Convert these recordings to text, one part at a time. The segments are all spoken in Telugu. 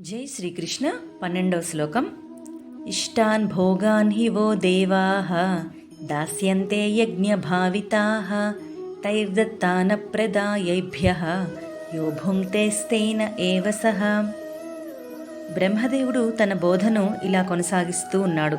జై శ్రీకృష్ణ. పన్నెండవ శ్లోకం. ఇష్టాన్ భోగాన్ హి వో దేవాः. దాస్యంతే యజ్ఞభావితాः. తైర్దత్తానప్రదాయైభ్యः. యో భుంక్తేస్తేన ఏవ సహ. బ్రహ్మదేవుడు తన బోధను ఇలా కొనసాగిస్తూ ఉన్నాడు.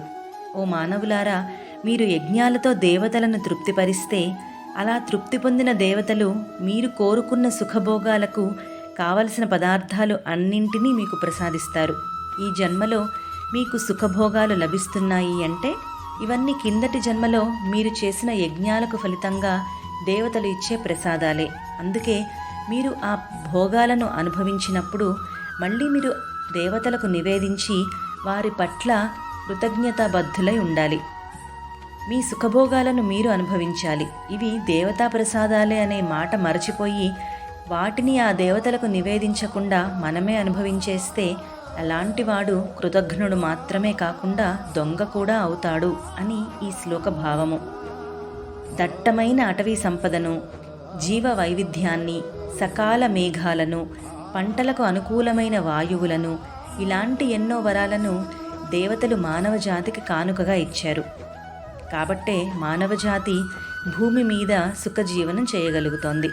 ఓ మానవులారా మీరు యజ్ఞాలతో దేవతలను తృప్తిపరిస్తే అలా తృప్తి పొందిన దేవతలు మీరు కోరుకున్న సుఖభోగాలకు కావలసిన పదార్థాలు అన్నింటినీ మీకు ప్రసాదిస్తారు. ఈ జన్మలో మీకు సుఖభోగాలు లభిస్తున్నాయి అంటే ఇవన్నీ కిందటి జన్మలో మీరు చేసిన యజ్ఞాలకు ఫలితంగా దేవతలు ఇచ్చే ప్రసాదాలే. అందుకే మీరు ఆ భోగాలను అనుభవించినప్పుడు మళ్ళీ మీరు దేవతలకు నివేదించి వారి పట్ల కృతజ్ఞతాబద్ధులై ఉండాలి. మీ సుఖభోగాలను మీరు అనుభవించాలి. ఇవి దేవతా ప్రసాదాలే అనే మాట మరచిపోయి వాటిని ఆ దేవతలకు నివేదించకుండా మనమే అనుభవించేస్తే అలాంటివాడు కృతజ్ఞుడు మాత్రమే కాకుండా దొంగ కూడా అవుతాడు అని ఈ శ్లోక భావము. దట్టమైన అటవీ సంపదను జీవ వైవిధ్యాన్ని సకాల మేఘాలను పంటలకు అనుకూలమైన వాయువులను ఇలాంటి ఎన్నో వరాలను దేవతలు మానవ జాతికి కానుకగా ఇచ్చారు. కాబట్టే మానవజాతి భూమి మీద సుఖజీవనం చేయగలుగుతోంది.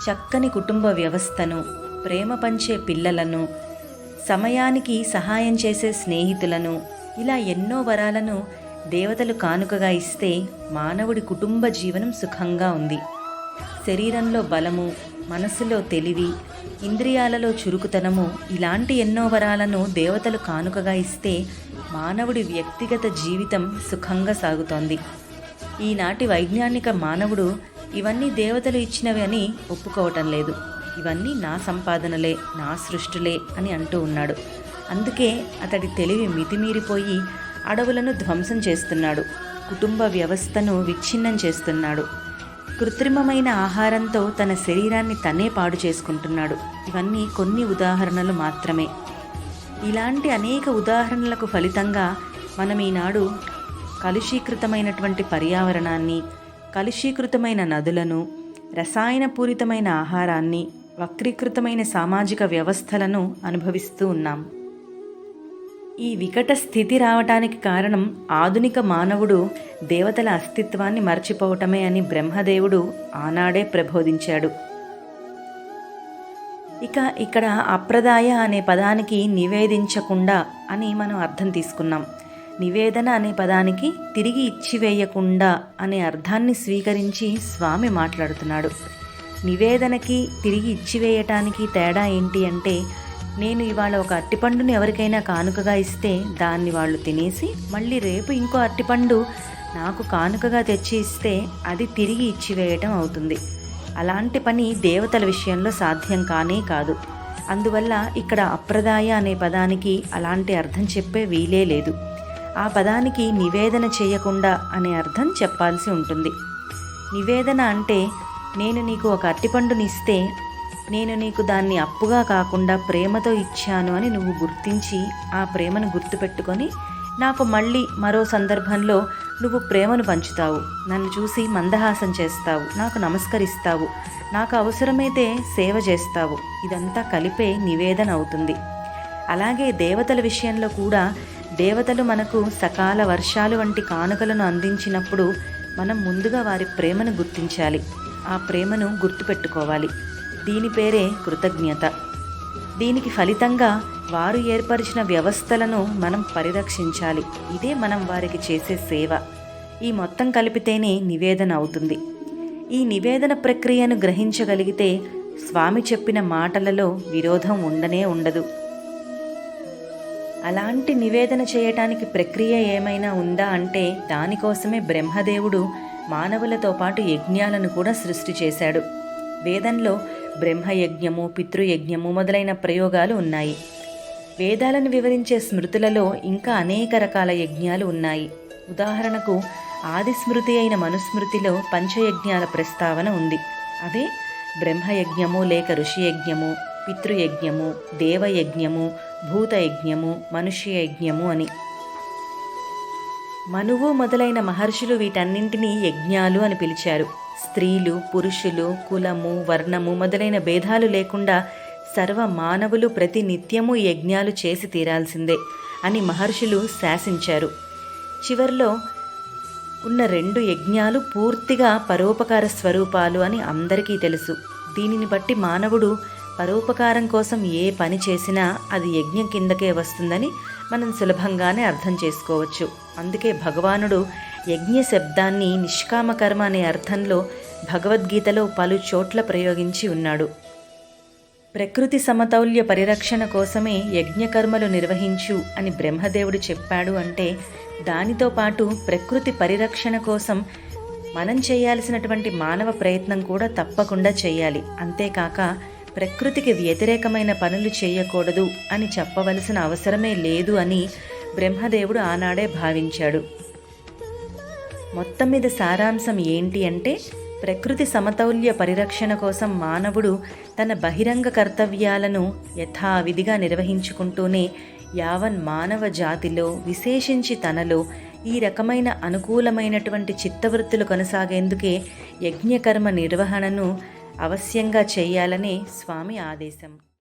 చక్కని కుటుంబ వ్యవస్థను ప్రేమ పంచే పిల్లలను సమయానికి సహాయం చేసే స్నేహితులను ఇలా ఎన్నో వరాలను దేవతలు కానుకగా ఇస్తే మానవుడి కుటుంబ జీవనం సుఖంగా ఉంది. శరీరంలో బలము మనసులో తెలివి ఇంద్రియాలలో చురుకుతనము ఇలాంటి ఎన్నో వరాలను దేవతలు కానుకగా ఇస్తే మానవుడి వ్యక్తిగత జీవితం సుఖంగా సాగుతోంది. ఈనాటి వైజ్ఞానిక మానవుడు ఇవన్నీ దేవతలు ఇచ్చినవి అని ఒప్పుకోవటం లేదు. ఇవన్నీ నా సంపాదనలే నా సృష్టులే అని అంటూ ఉన్నాడు. అందుకే అతడి తెలివి మితిమీరిపోయి అడవులను ధ్వంసం చేస్తున్నాడు. కుటుంబ వ్యవస్థను విచ్ఛిన్నం చేస్తున్నాడు. కృత్రిమమైన ఆహారంతో తన శరీరాన్ని తనే పాడు చేసుకుంటున్నాడు. ఇవన్నీ కొన్ని ఉదాహరణలు మాత్రమే. ఇలాంటి అనేక ఉదాహరణలకు ఫలితంగా మనం ఈనాడు కలుషీకృతమైనటువంటి పర్యావరణాన్ని కలుషీకృతమైన నదులను రసాయనపూరితమైన ఆహారాన్ని వక్రీకృతమైన సామాజిక వ్యవస్థలను అనుభవిస్తూ ఉన్నాం. ఈ వికట స్థితి రావటానికి కారణం ఆధునిక మానవుడు దేవతల అస్తిత్వాన్ని మర్చిపోవటమే అని బ్రహ్మదేవుడు ఆనాడే ప్రబోధించాడు. ఇక ఇక్కడ అప్రదాయ అనే పదానికి నివేదించకుండా అని మనం అర్థం తీసుకున్నాం. నివేదన అనే పదానికి తిరిగి ఇచ్చివేయకుండా అనే అర్థాన్ని స్వీకరించి స్వామి మాట్లాడుతున్నాడు. నివేదనకి తిరిగి ఇచ్చివేయటానికి తేడా ఏంటి అంటే నేను ఇవాళ ఒక అట్టిపండుని ఎవరికైనా కానుకగా ఇస్తే దాన్ని వాళ్ళు తినేసి మళ్ళీ రేపు ఇంకో అట్టిపండు నాకు కానుకగా తెచ్చి ఇస్తే అది తిరిగి ఇచ్చివేయటం అవుతుంది. అలాంటి పని దేవతల విషయంలో సాధ్యం కానే కాదు. అందువల్ల ఇక్కడ అప్రదాయ అనే పదానికి అలాంటి అర్థం చెప్పే వీలే లేదు. ఆ పదానికి నివేదన చేయకుండా అనే అర్థం చెప్పాల్సి ఉంటుంది. నివేదన అంటే నేను నీకు ఒక అట్టిపండునిస్తే నేను నీకు దాన్ని అప్పుగా కాకుండా ప్రేమతో ఇచ్చాను అని నువ్వు గుర్తించి ఆ ప్రేమను గుర్తుపెట్టుకొని నాకు మళ్ళీ మరో సందర్భంలో నువ్వు ప్రేమను పంచుతావు. నన్ను చూసి మందహాసం చేస్తావు నాకు నమస్కరిస్తావు నాకు అవసరమైతే సేవ చేస్తావు. ఇదంతా కలిపే నివేదన అవుతుంది. అలాగే దేవతల విషయంలో కూడా దేవతలు మనకు సకాల వర్షాలు వంటి కానుకలను అందించినప్పుడు మనం ముందుగా వారి ప్రేమను గుర్తించాలి. ఆ ప్రేమను గుర్తుపెట్టుకోవాలి. దీని పేరే కృతజ్ఞత. దీనికి ఫలితంగా వారు ఏర్పరిచిన వ్యవస్థలను మనం పరిరక్షించాలి. ఇదే మనం వారికి చేసే సేవ. ఈ మొత్తం కలిపితేనే నివేదన అవుతుంది. ఈ నివేదన ప్రక్రియను గ్రహించగలిగితే స్వామి చెప్పిన మాటలలో విరోధం ఉండనే ఉండదు. అలాంటి నివేదన చేయటానికి ప్రక్రియ ఏమైనా ఉందా అంటే దానికోసమే బ్రహ్మదేవుడు మానవులతో పాటు యజ్ఞాలను కూడా సృష్టి చేశాడు. వేదంలో బ్రహ్మయజ్ఞము పితృయజ్ఞము మొదలైన ప్రయోగాలు ఉన్నాయి. వేదాలను వివరించే స్మృతులలో ఇంకా అనేక రకాల యజ్ఞాలు ఉన్నాయి. ఉదాహరణకు ఆది స్మృతి అయిన మనుస్మృతిలో పంచయజ్ఞాల ప్రస్తావన ఉంది. అదే బ్రహ్మయజ్ఞము లేక ఋషియజ్ఞము పితృయజ్ఞము దేవయజ్ఞము భూతయజ్ఞము మనుష్యయజ్ఞము అని. మనువు మొదలైన మహర్షులు వీటన్నింటినీ యజ్ఞాలు అని పిలిచారు. స్త్రీలు పురుషులు కులము వర్ణము మొదలైన భేదాలు లేకుండా సర్వ మానవులు ప్రతి నిత్యము యజ్ఞాలు చేసి తీరాల్సిందే అని మహర్షులు శాసించారు. చివర్లో ఉన్న రెండు యజ్ఞాలు పూర్తిగా పరోపకార స్వరూపాలు అని అందరికీ తెలుసు. దీనిని బట్టి మానవుడు పరోపకారం కోసం ఏ పని చేసినా అది యజ్ఞం కిందకే వస్తుందని మనం సులభంగానే అర్థం చేసుకోవచ్చు. అందుకే భగవానుడు యజ్ఞ శబ్దాన్ని నిష్కామకర్మ అనే అర్థంలో భగవద్గీతలో పలు చోట్ల ప్రయోగించి ఉన్నాడు. ప్రకృతి సమతౌల్య పరిరక్షణ కోసమే యజ్ఞకర్మలు నిర్వహించు అని బ్రహ్మదేవుడు చెప్పాడు అంటే దానితో పాటు ప్రకృతి పరిరక్షణ కోసం మనం చేయాల్సినటువంటి మానవ ప్రయత్నం కూడా తప్పకుండా చేయాలి. అంతేకాక ప్రకృతికి వ్యతిరేకమైన పనులు చేయకూడదు అని చెప్పవలసిన అవసరమే లేదు అని బ్రహ్మదేవుడు ఆనాడే భావించాడు. మొత్తం మీద సారాంశం ఏంటి అంటే ప్రకృతి సమతౌల్య పరిరక్షణ కోసం మానవుడు తన బహిరంగ కర్తవ్యాలను యథావిధిగా నిర్వహించుకుంటూనే యావన్ మానవ జాతిలో విశేషించి తనలో ఈ రకమైన అనుకూలమైనటువంటి చిత్తవృత్తులు కొనసాగేందుకే యజ్ఞకర్మ నిర్వహణను అవశ్యంగా చేయాలనే స్వామి ఆదేశం.